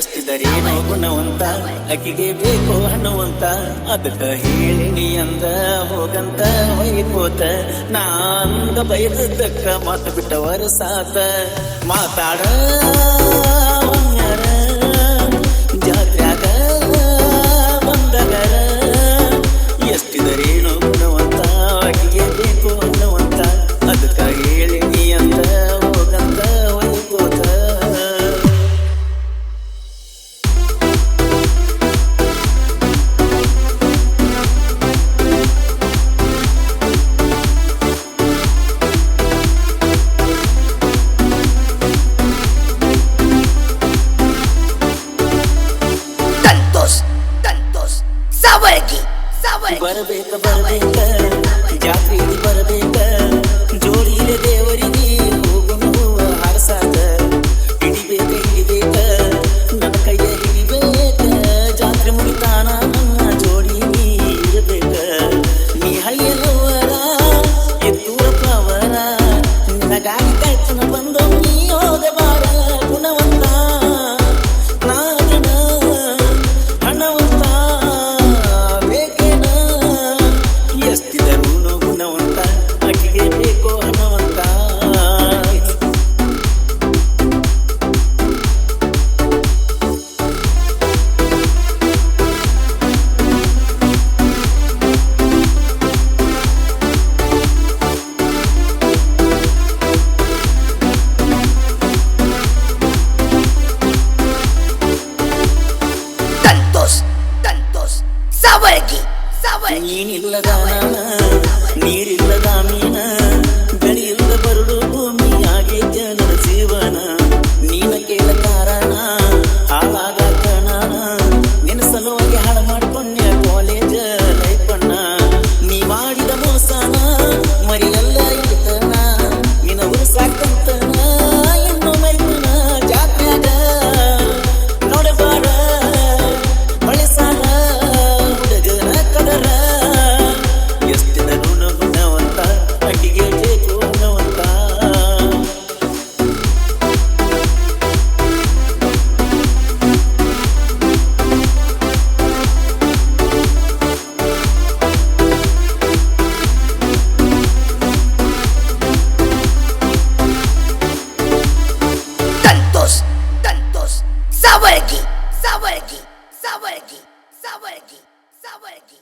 ಎಷ್ಟಿದರೇನೋ ಗುಣವಂತ, ಅಕ್ಕಿಗೆ ಬೇಕು ಅನ್ನುವಂತ ಅದಕ್ಕ ಹೇಳಿನಿ ಅಂದ ಹೋಗಂತ ಹೋಯ್ಕೋತ ನಾನು ಬಯದಕ್ಕ ಮಾತು ಬಿಟ್ಟವರು ಸಾತ. ಮಾತಾಡ. ಬರಬೇಕ ಬರಬೇಕ. ಜಾತ್ರೆಯಲ್ಲಿ ಬರಬೇಕ. 欢迎你来到。Saborgi, Saborgi, Saborgi, Saborgi, Saborgi.